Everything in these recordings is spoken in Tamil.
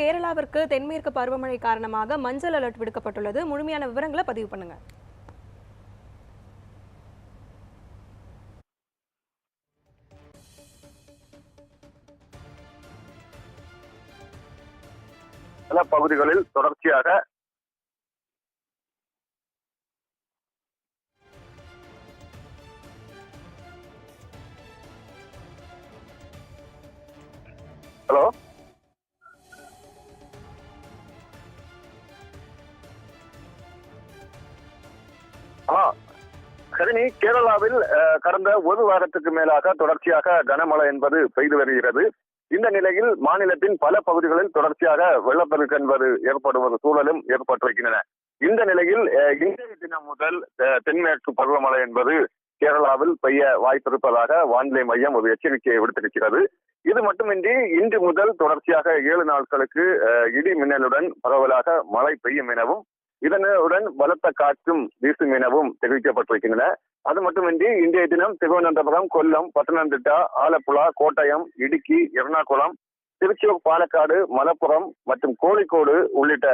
கேரளாவிற்கு தென்மேற்கு பருவமழை காரணமாக மஞ்சள் அலர்ட் விடுக்கப்பட்டுள்ளது. முழுமையான விவரங்களை பதிவு பண்ணுங்க. பல பகுதிகளில் தொடர்ச்சியாக ஹலோ? கதினி கேரளாவில் கடந்த ஒரு வாரத்துக்கு மேலாக தொடர்ச்சியாக கனமழை என்பது பெய்து வருகிறது. இந்த நிலையில் மாநிலத்தின் பல பகுதிகளில் தொடர்ச்சியாக வெள்ளப்பெருக்கு என்பது ஏற்படுவது சூழலும் ஏற்பட்டிருக்கின்றன. இந்த நிலையில் அஹ், இன்றைய தினம் முதல் அஹ், தென்மேற்கு பருவமழை என்பது கேரளாவில் பெய்ய வாய்ப்பிருப்பதாக வானிலை மையம் ஒரு எச்சரிக்கையை விடுத்திருக்கிறது. இது மட்டுமின்றி இன்று முதல் தொடர்ச்சியாக ஏழு நாட்களுக்கு அஹ், இடி மின்னலுடன் பரவலாக மழை பெய்யும் எனவும் இதனுடன் பலத்த காற்றும் வீசும் எனவும் தெரிவிக்கப்பட்டிருக்கின்றன. அது மட்டுமின்றி இன்றைய தினம் திருவனந்தபுரம் கொல்லம் பத்தனந்திட்டா ஆலப்புழா கோட்டயம் இடுக்கி எர்ணாகுளம் திருச்சூர் பாலக்காடு மலப்புரம் மற்றும் கோழிக்கோடு உள்ளிட்ட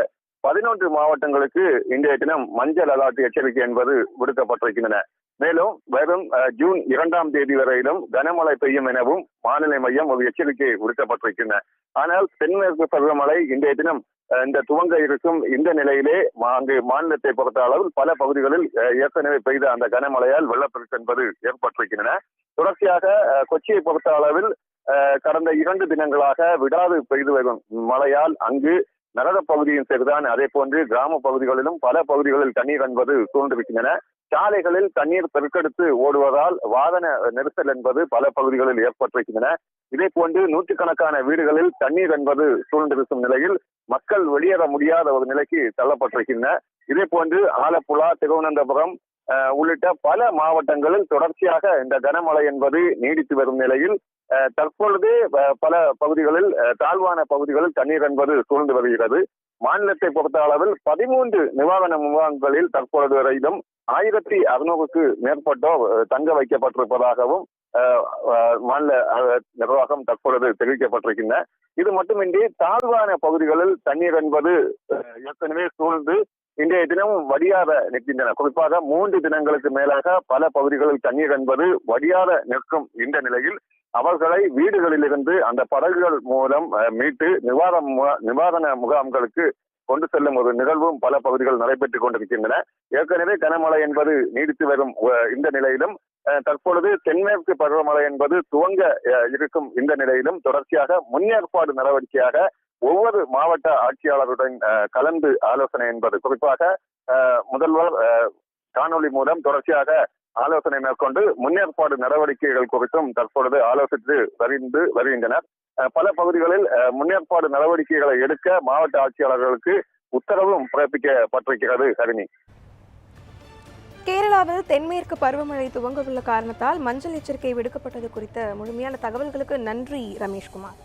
பதினொன்று மாவட்டங்களுக்கு இன்றைய தினம் மஞ்சள் அலாட்டு எச்சரிக்கை என்பது விடுக்கப்பட்டிருக்கின்றன. மேலும் வரும் ஜூன் இரண்டாம் தேதி வரையிலும் கனமழை பெய்யும் எனவும் வானிலை மையம் ஒரு எச்சரிக்கை விடுக்கப்பட்டிருக்கின்றன. ஆனால் தென்மேற்கு பருவமழை இன்றைய தினம் இந்த துவங்க இருக்கும் இந்த நிலையிலே மா- அங்கு மாநிலத்தை பொறுத்த அளவில் பல பகுதிகளில் ஏற்கனவே பெய்த அந்த கனமழையால் வெள்ளப்பெருக்கு என்பது ஏற்பட்டிருக்கின்றன. தொடர்ச்சியாக கொச்சியை பொறுத்த அளவில் கடந்த இரண்டு தினங்களாக விடாது பெய்து வரும் மழையால் அங்கு நகர பகுதியும் சரிதான். அதே போன்று கிராம பகுதிகளிலும் பல பகுதிகளில் தண்ணீர் என்பது சூழ்ந்திருக்கின்றன. சாலைகளில் தண்ணீர் பெருக்கெடுத்து ஓடுவதால் வாகன நெரிசல் என்பது பல பகுதிகளில் ஏற்பட்டிருக்கின்றன. இதே போன்று நூற்றுக்கணக்கான வீடுகளில் தண்ணீர் என்பது சூழ்ந்திருக்கும் நிலையில் மக்கள் வெளியேற முடியாத ஒரு நிலைக்கு தள்ளப்பட்டிருக்கின்றன. இதே போன்று ஆலப்புழா திருவனந்தபுரம் உள்ளிட்ட பல மாவட்டங்களில் தொடர்ச்சியாக இந்த கனமழை என்பது நீடித்து வரும் நிலையில் தற்பொழுது பல பகுதிகளில் தாழ்வான பகுதிகளில் தண்ணீர் என்பது சூழ்ந்து வருகிறது. மாநிலத்தை பொறுத்த அளவில் பதிமூன்று நிவாரண முகாம்களில் தற்பொழுது வரையிலும் ஆயிரத்தி அறுநூறுக்கு மேற்பட்டோர் தங்க வைக்கப்பட்டிருப்பதாகவும் மாநில நிர்வாகம் தற்பொழுது தெரிவிக்கப்பட்டிருக்கின்றன இது மட்டுமின்றி தாழ்வான பகுதிகளில் தண்ணீர் என்பது ஏற்கனவே சூழ்ந்து இன்றைய தினம் வடியாத நிற்கின்றன. குறிப்பாக மூன்று தினங்களுக்கு மேலாக பல பகுதிகளில் தண்ணீர் என்பது வடியாத நிற்கும் இந்த நிலையில் அவர்களை வீடுகளிலிருந்து அந்த படகுகள் மூலம் மீட்டு நிவாரண நிவாரண முகாம்களுக்கு கொண்டு செல்லும் ஒரு நிகழ்வும் பல பகுதிகள் நடைபெற்றுக் கொண்டிருக்கின்றன. ஏற்கனவே கனமழை என்பது நீடித்து வரும் இந்த நிலையிலும் தற்பொழுது தென்மேற்கு பருவமழை என்பது துவங்க இருக்கும் இந்த நிலையிலும் தொடர்ச்சியாக முன்னேற்பாடு நடவடிக்கையாக ஒவ்வொரு மாவட்ட ஆட்சியாளருடன் கலந்து ஆலோசனை என்பது குறிப்பாக முதல்வர் காணொலி காணொளி மூலம் தொடர்ச்சியாக ஆலோசனை மேற்கொண்டு முன்னேற்பாடு நடவடிக்கைகள் குறித்தும் தற்பொழுது ஆலோசித்து வரிந்து வருகின்றனர். பல பகுதிகளில் முன்னேற்பாடு நடவடிக்கைகளை எடுக்க மாவட்ட ஆட்சியாளர்களுக்கு உத்தரவும் பிறப்பிக்கப்பட்டிருக்கிறது ஹரிணி கேரளாவில் தென்மேற்கு பருவமழை துவங்க உள்ள காரணத்தால் மஞ்சள் எச்சரிக்கை விடுக்கப்பட்டது குறித்த முழுமையான தகவல்களுக்கு நன்றி ரமேஷ்குமார்.